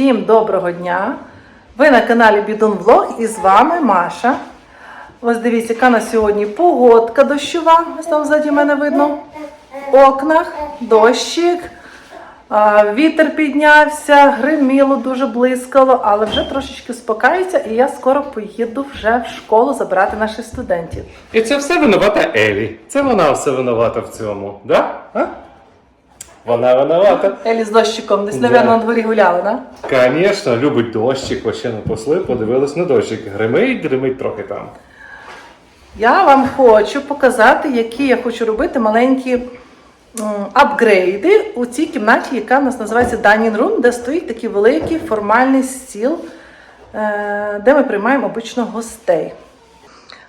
Всім доброго дня! Ви на каналі Бідун Влог і з вами Маша. Ось дивіться, яка на сьогодні погодка дощова. Ось ззаді мене видно. В окнах, дощик, вітер піднявся, гриміло, дуже блискало, але вже трошечки спокається, і я скоро поїду вже в школу забирати наших студентів. І це все винувата Елі. Це вона все винувата в цьому, да? Вона винувата. Елі з дощиком, десь, напевно, на дворі гуляли? Да? Звісно, любить дощик, вообще не посли, подивились на дощик. Гримить, гримить трохи там. Я вам хочу показати, які я хочу робити маленькі м, апгрейди у цій кімнаті, яка у нас називається Dining Room, де стоїть такий великий формальний стіл, е, де ми приймаємо обично гостей.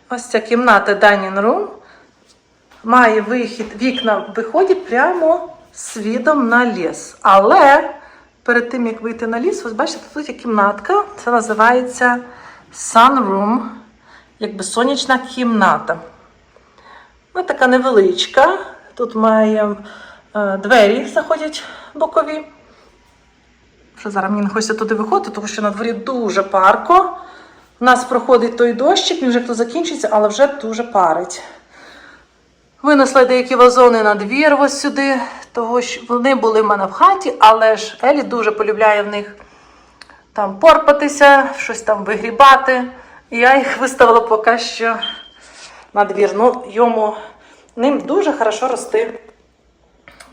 Ось ця кімната Dining Room має вихід, вікна виходять прямо з видом на ліс. Але перед тим, як вийти на ліс, ось бачите, тут є кімнатка, це називається Sunroom якби сонячна кімната. Вона така невеличка. Тут має е, двері заходять бокові. Що зараз мені не хочеться туди виходити, тому що на дворі дуже парко. У нас проходить той дощик, він вже хто закінчиться, але вже дуже парить. Винесла деякі вазони на двір ось сюди, того що вони були в мене в хаті, але ж Елі дуже полюбляє в них там порпатися, щось там вигрібати. І я їх виставила поки що на двір. Ну, йому ним дуже хорошо рости.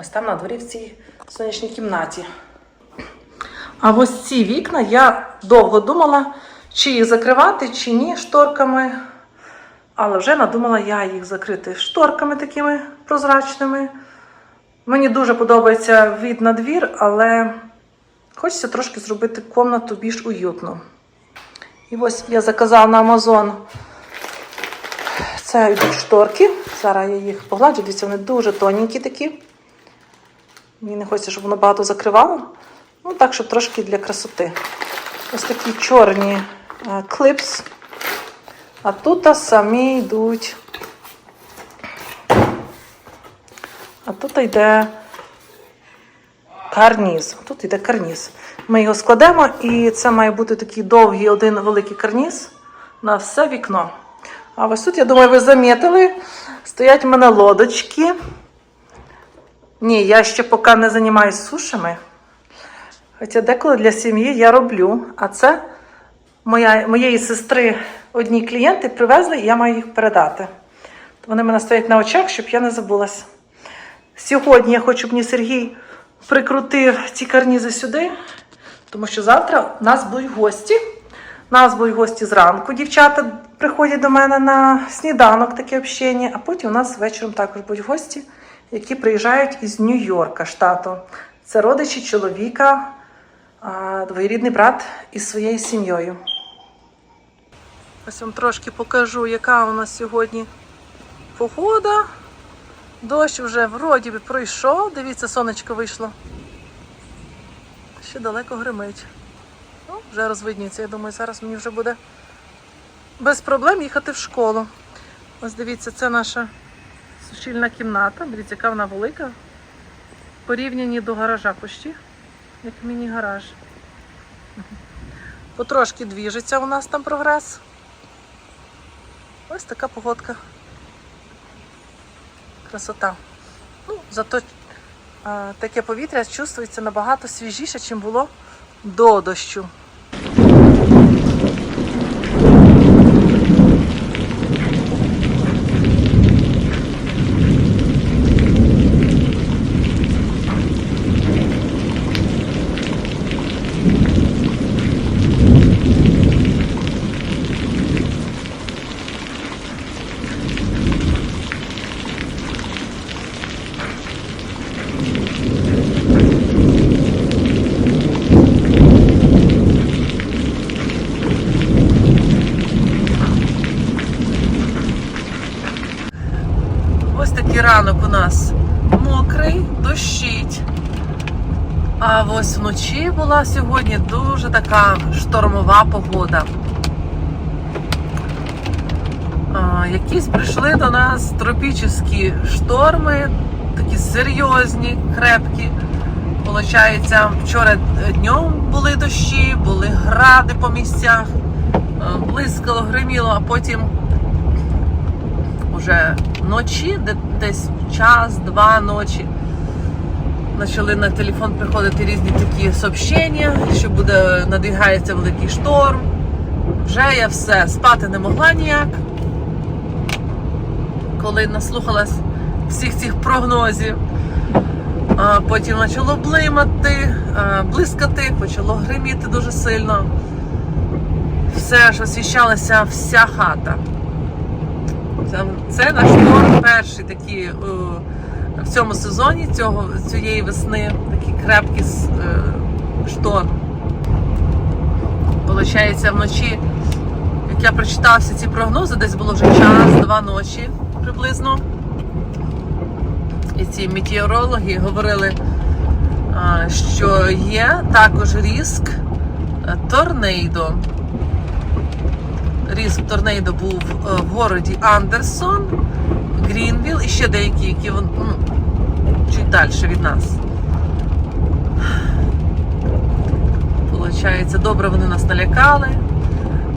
Ось там на дворі в цій сонячній кімнаті. А ось ці вікна я довго думала, чи їх закривати, чи ні шторками. Але вже надумала я їх закрити шторками такими прозрачними. Мені дуже подобається від на двір, але хочеться трошки зробити комнату більш уютну. І ось я заказала на Амазон це шторки. Зараз я їх погладжу. Дивіться, вони дуже тоненькі такі. Мені не хочеться, щоб воно багато закривало. Ну, так, щоб трошки для красоти. Ось такі чорні е, клипс. А тут самі йдуть. А тут йде карніз. Тут йде карніз. Ми його складемо, і це має бути такий довгий один великий карніз на все вікно. А ось тут, я думаю, ви замітили, стоять у мене лодочки. Ні, я ще поки не займаюся сушами. Хоча деколи для сім'ї я роблю. А це моя, моєї сестри одні клієнти привезли, і я маю їх передати. Вони мене стоять на очах, щоб я не забулася. Сьогодні я хочу, щоб мені Сергій прикрутив ці карнізи сюди, тому що завтра у нас будуть гості. У нас будуть гості зранку. Дівчата приходять до мене на сніданок, таке общення, а потім у нас вечором також будуть гості, які приїжджають із Нью-Йорка, штату. Це родичі чоловіка, а, двоюрідний брат із своєю сім'єю. Ось вам трошки покажу, яка у нас сьогодні погода. Дощ вже вроді би пройшов. Дивіться, сонечко вийшло. Ще далеко гримить. Ну, вже розвиднюється. Я думаю, зараз мені вже буде без проблем їхати в школу. Ось дивіться, це наша сушильна кімната. Дивіться, яка вона велика. Порівняні до гаража почти, як міні-гараж. Потрошки двіжиться у нас там прогрес. Ось така погодка. Красота. Ну, зато а, таке повітря чувствується набагато свіжіше, ніж було до дощу. Ось такий ранок у нас мокрий, дощить. А ось вночі була сьогодні дуже така штормова погода. Якісь прийшли до нас тропічні шторми, такі серйозні, крепкі. Получається, вчора днем були дощі, були гради по місцях, е, блискало, гриміло, а потім уже вночі, десь час-два ночі, почали на телефон приходити різні такі сообщення, що буде надвігається великий шторм. Вже я все спати не могла ніяк. Коли наслухалась всіх цих прогнозів. А потім почало блимати, блискати, почало гриміти дуже сильно. Все ж освіщалася вся хата. Це, наш шторм перший такий е, в цьому сезоні цього, цієї весни, такий крепкий е, шторм. Получається, вночі, як я прочитала всі ці прогнози, десь було вже час-два ночі приблизно. І ці метеорологи говорили, що є також ризик е, торнейдо. Різк торнейдо був е, в городі Андерсон, Грінвіл і ще деякі, які ну, чуть далі від нас. Получається, добре вони нас налякали.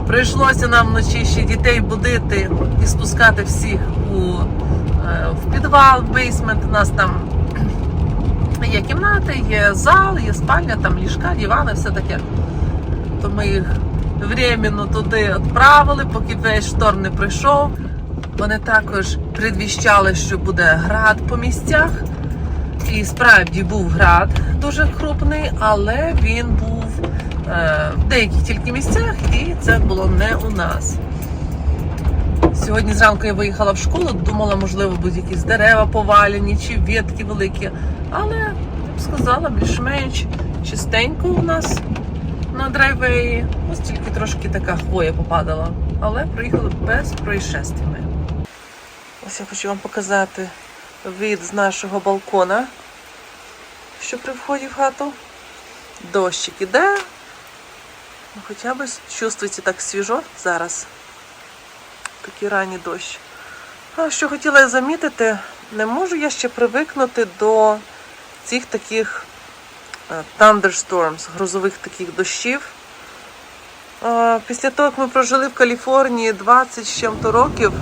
Прийшлося нам вночі ще дітей будити і спускати всіх у, е, в підвал, в бейсмент. У нас там є кімнати, є зал, є спальня, там ліжка, дивани, все таке. То ми їх временно туди відправили, поки весь шторм не прийшов. Вони також предвіщали, що буде град по місцях. І справді був град дуже крупний, але він був е, в деяких тільки місцях, і це було не у нас. Сьогодні зранку я виїхала в школу, думала, можливо, будуть якісь дерева повалені чи ветки великі. Але я б сказала, більш-менш чистенько у нас на драйвеї. Ось тільки трошки така хвоя попадала. Але приїхали без происшествий. Ось я хочу вам показати від з нашого балкона, що при вході в хату. Дощик іде. Ну, Хоча б чувствується так свіжо зараз. Такий ранній дощ. А що хотіла я замітити, не можу я ще привикнути до цих таких е, thunderstorms, грозових таких дощів. Після того, як ми прожили в Каліфорнії 20 з чим-то років,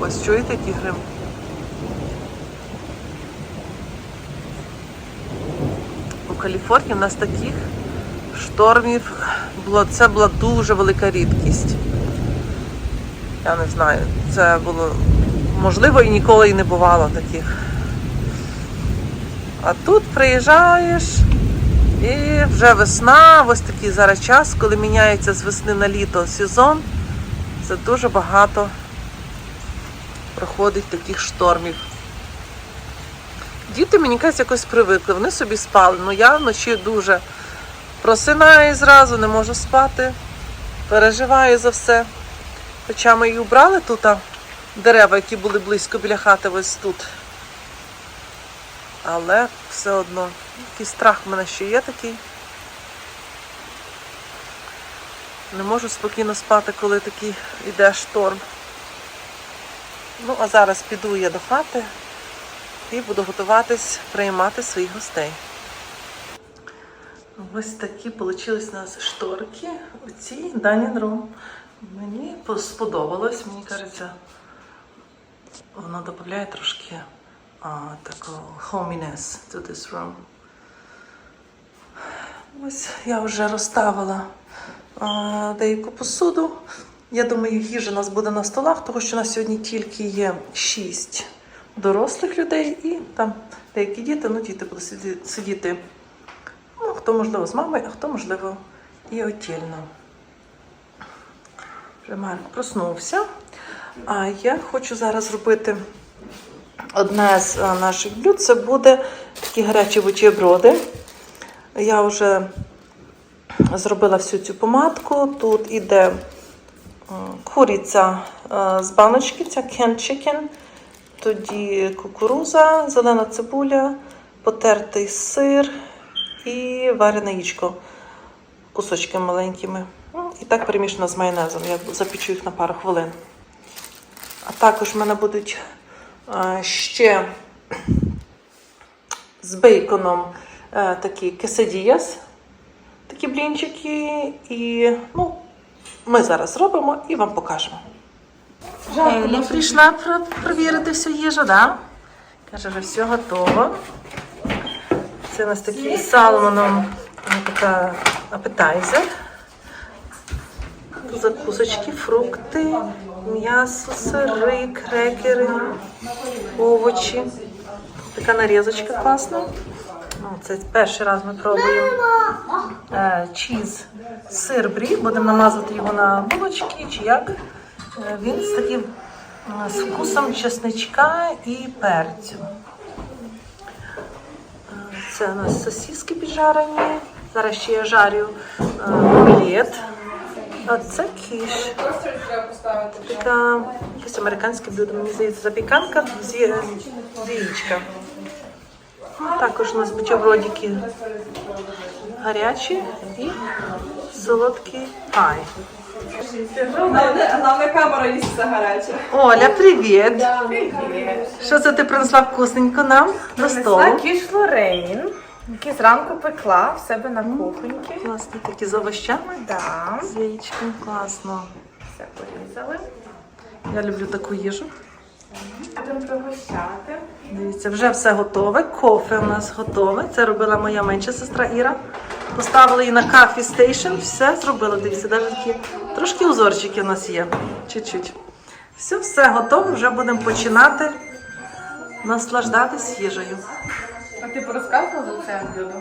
ось чуєте грим? У Каліфорнії в нас таких штормів було, це була дуже велика рідкість. Я не знаю, це було можливо і ніколи і не бувало таких. А тут приїжджаєш і вже весна, ось такий зараз час, коли міняється з весни на літо сезон. Це дуже багато проходить таких штормів. Діти, мені кажуть, якось привикли, вони собі спали. Ну я вночі дуже просинаю зразу, не можу спати, переживаю за все. Хоча ми і убрали тут а, дерева, які були близько біля хати, ось тут. Але все одно, якийсь страх в мене ще є такий. Не можу спокійно спати, коли такий йде шторм. Ну, а зараз піду я до хати і буду готуватись приймати своїх гостей. Ось такі вийшли у нас шторки у цій dining room. Мені сподобалось, мені кажеться, воно додає трошки а, такого hominess to this room. Ось я вже розставила а, деяку посуду. Я думаю, їжа у нас буде на столах, тому що у нас сьогодні тільки є 6 дорослих людей і там деякі діти, ну діти будуть сидіти. Ну, хто можливо з мамою, а хто можливо і отільно. Вже Марк проснувся. А я хочу зараз зробити одне з наших блюд. Це буде такі гарячі бутерброди. Я вже зробила всю цю помадку. Тут іде куриця е, з баночки, це canned chicken. Тоді кукуруза, зелена цибуля, потертий сир і варене яєчко кусочками маленькими. Ну, І так перемішано з майонезом. Я запічу їх на пару хвилин. А також в мене будуть ще з бейконом е, такі quesadillas, такі блінчики. І ну, ми зараз зробимо і вам покажемо. Елі прийшла перевірити всю їжу, да? Каже, вже все готово. Це у нас такий з салмоном така апетайзер. Закусочки, фрукти, м'ясо, сири, крекери, овочі. Така нарізочка класна. Це перший раз ми пробуємо е, чіз сир брі. Будемо намазувати його на булочки чи як. Е, Він з таким е, з вкусом чесничка і перцю. Е, Це у нас сосиски піджарені. Зараз ще я жарю е, омлет. А це кіш. Така якесь американське блюдо, мені здається, запіканка з яєчка. Також у нас бутербродики гарячі і солодкий пай. Головне камера їсть все гаряче. Оля, привіт! Що це ти принесла вкусненько нам до Принесла столу? кіш Лорейн, який зранку пекла в себе на кухоньки. Класні такі з овощами. Да, З яєчком, класно. все порізали. Я люблю таку їжу. Будемо пригощати. Дивіться, вже все готове. Кофе у нас готове. Це робила моя менша сестра Іра. Поставили її на кафі стейшн, все зробила. Дивіться, навіть такі трошки узорчики у нас є. Чуть-чуть. Все, все готове. Вже будемо починати наслаждатись їжею. А ти порозказувала за це блюдо?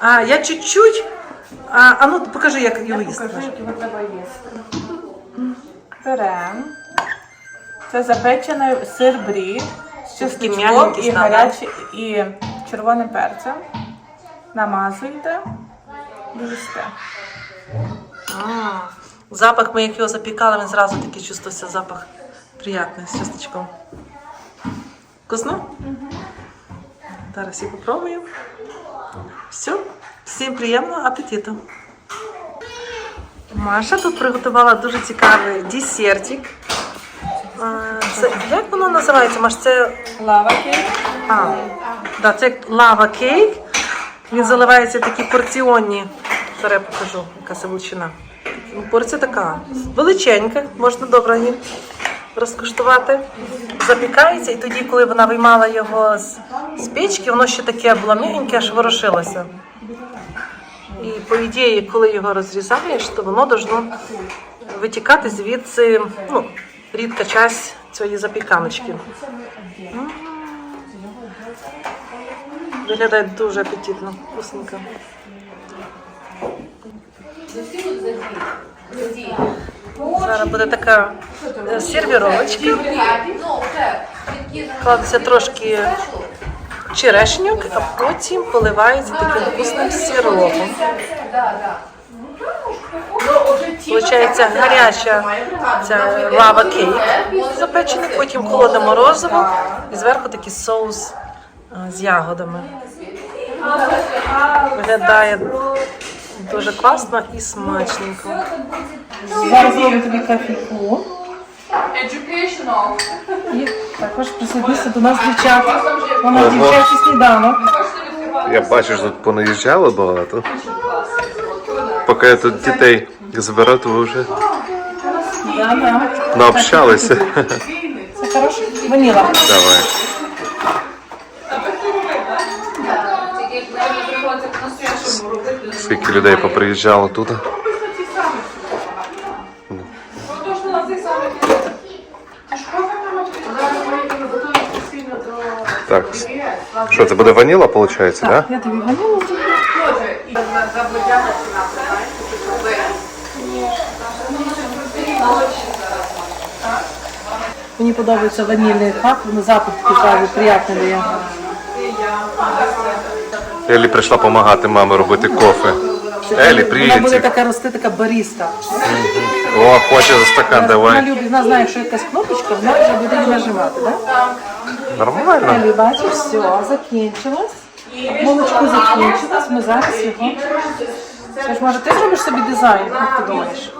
А, я чуть-чуть. А, а ну покажи, як його їсти. Покажи, як його треба їсти. Беремо. Це запечений сир брі з чесничком і гарячим і червоним перцем. Намазуєте і їсте. Запах, ми як його запікали, він зразу такий чувствувався запах приятний з чесничком. Вкусно? Зараз я попробую. Все, всім приємного апетиту. Маша тут приготувала дуже цікавий десертик. Це, як воно називається? Маш, це Лава кейк. а, да, це лава кейк. Він заливається такі порціонні. Зараз я покажу, яка це величина. Ну, Порція така величенька, можна добре її розкуштувати. Запікається, і тоді, коли вона виймала його з, з печки, воно ще таке було м'ягеньке, аж ворушилося. І по ідеї, коли його розрізаєш, то воно должно витікати звідси ну, рідка часть цієї запіканочки. Виглядає дуже апетитно, вкусненько. Зараз буде така е, сервіровочка. Кладеться трошки черешньок, а потім поливається таким вкусним сиропом. Получається гаряча ця лава кейк запечений, потім холодне морозиво і зверху такий соус е, з ягодами. Виглядає дуже класно і смачненько. Зараз зроблю тобі кофейку. Educational. І також присоединися до нас дівчата. Вона дівчачий сніданок. Я бачу, що тут понаїжджало багато. Поки я тут дітей то ви вже Да-да. наобщалися. Це хороше? Ваніла. Давай. Скільки людей поприїжджало тут? Так. Що, це буде ваніла, виходить, так? Да? Я тобі ванілу. Мені подобається ванільний хат, на запах такий приятний дає. Елі прийшла допомагати мамі робити кофе. Елі, Вона буде така рости, така баріста. О, хоче за стакан, Вона давай. любить, вона знає, що якась кнопочка, вона вже буде її нажимати, так? Нормально. Елі, бачиш, все, закінчилось. Молочко закінчилось, ми зараз його. Ж, може, ти зробиш собі дизайн, як ти думаєш?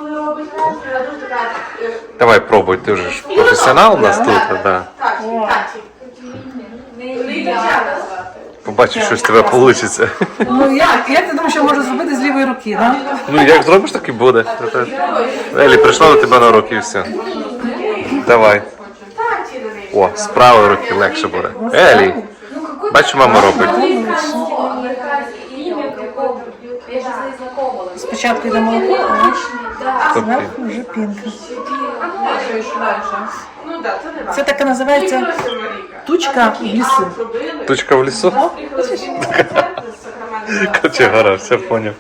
Давай пробуй, ти вже ж професіонал у нас тут, да. побачиш, що з тебе вийде. Ну як? Як ти думаєш, що можу зробити з лівої руки, да? Ну як зробиш, так і буде. Елі, прийшла до тебе на руки і все. Давай. О, з правої руки легше буде. Елі. Бачу, мама робить. Имя какого? Я сейчас не знакома. Спочатку йде молоко, а? Тобто, зверху вже пінка. Ну так, це таке називається тучка в лісу. Тучка в лісу. Кочегара, все поняв.